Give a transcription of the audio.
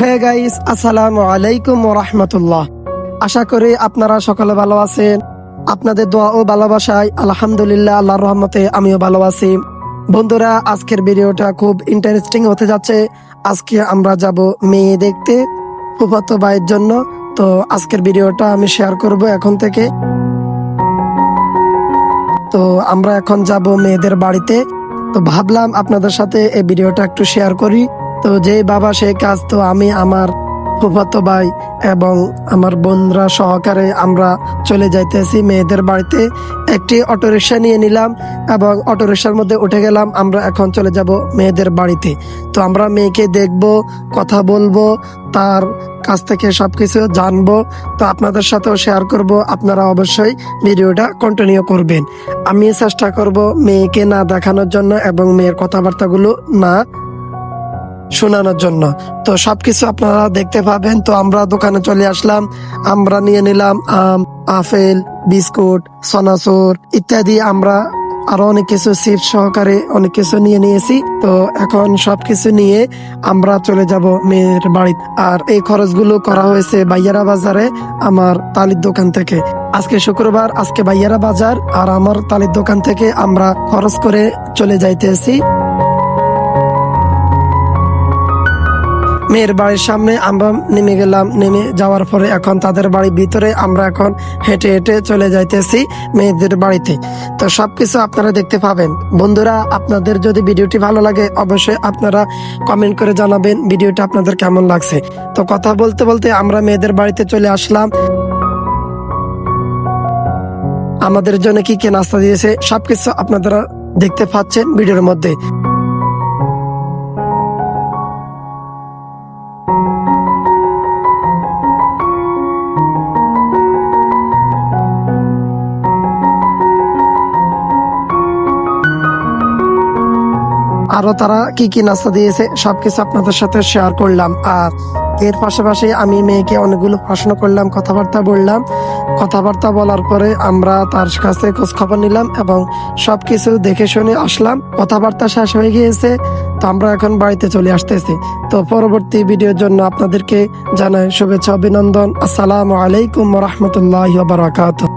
Hey guys আসসালামু আলাইকুম রহমতুল্লাহ। আশা করি আপনারা সকলে ভালো আছেন। আপনাদের দোয়া ও ভালোবাসায় আলহামদুলিল্লাহ, আল্লাহর রহমতে আমিও ভালো আছি। বন্ধুরা, আজকের ভিডিওটা খুব ইন্টারেস্টিং হতে যাচ্ছে। আজকে আমরা যাব মেয়ে দেখতে ফুফাতো ভাইয়ের জন্য। তো আজকের ভিডিওটা আমি শেয়ার করব এখন থেকে। তো আমরা এখন যাব মেয়েদের বাড়িতে। তো ভাবলাম আপনাদের সাথে এই ভিডিওটা একটু শেয়ার করি। তো যে বাবা সেই কাজ তো আমি, আমার ফুফাতো ভাই এবং আমার বোনরা সহকারে আমরা চলে যাইতেছি মেয়েদের বাড়িতে। একটি অটোরিকশা নিয়ে নিলাম এবং অটোরিকশার মধ্যে উঠে গেলাম, আমরা এখন চলে যাব মেয়েদের বাড়িতে। তো আমরা মেয়েকে দেখব, কথা বলব, তার কাছ থেকে সব কিছু জানব। তো আপনাদের সাথেও শেয়ার করব, আপনারা অবশ্যই ভিডিওটা কন্টিনিউ করবেন। আমি চেষ্টা করব মেয়েকে না দেখানোর জন্য এবং মেয়ের কথাবার্তাগুলো না শোনানোর জন্য। তো সবকিছু আপনারা দেখতে পাবেন। তো আমরা দোকানে চলে আসলাম। আমরা নিয়ে নিলাম আম, আপেল, বিস্কুট সনাসুর ইত্যাদি। আমরা আরও অনেক কিছু চিপস সহকারে অনেক কিছু নিয়ে নিয়েছি। তো এখন সবকিছু নিয়ে আমরা চলে যাব মেয়ের বাড়িতে। আর এই খরচগুলো করা হয়েছে বাইয়ারা বাজারে আমার তালির দোকান থেকে। আজকে শুক্রবার, আজকে বাইয়ারা বাজার। আর আমার তালির দোকান থেকে আমরা খরচ করে চলে যাইতেছি। মেয়ের বাড়ির সামনে আমরা নেমে গেলাম। নেমে যাওয়ার পরে এখন তাদের বাড়ির ভিতরে আমরা এখন হেঁটে হেঁটে চলে যাইতেছি মেয়েদের বাড়িতে। তো সবকিছু আপনারা দেখতে পাবেন। বন্ধুরা, আপনাদের যদি ভিডিওটি ভালো লাগে অবশ্যই আপনারা কমেন্ট করে জানাবেন ভিডিওটা আপনাদের কেমন লাগছে। তো কথা বলতে বলতে আমরা মেয়েদের বাড়িতে চলে আসলাম। আমাদের জন্য কি কি নাস্তা দিয়েছে সবকিছু আপনারা দেখতে পাচ্ছেন ভিডিওর মধ্যে। আরও তারা কি কি নাস্তা দিয়েছে, সবকিছু আপনাদের সাথে শেয়ার করলাম। আর এর পাশাপাশি আমি মেয়েকে অনেকগুলো প্রশ্ন করলাম, কথাবার্তা বললাম। কথাবার্তা বলার পরে আমরা তার কাছে খোঁজ খবর নিলাম এবং সবকিছু দেখে শুনে আসলাম। কথাবার্তা শেষ হয়ে গিয়েছে, তো আমরা এখন বাড়িতে চলে আসতেছি। তো পরবর্তী ভিডিওর জন্য আপনাদেরকে জানাই শুভেচ্ছা, অভিনন্দন। আসসালামু আলাইকুম রহমতুল্লাহ বারাকাতুহ।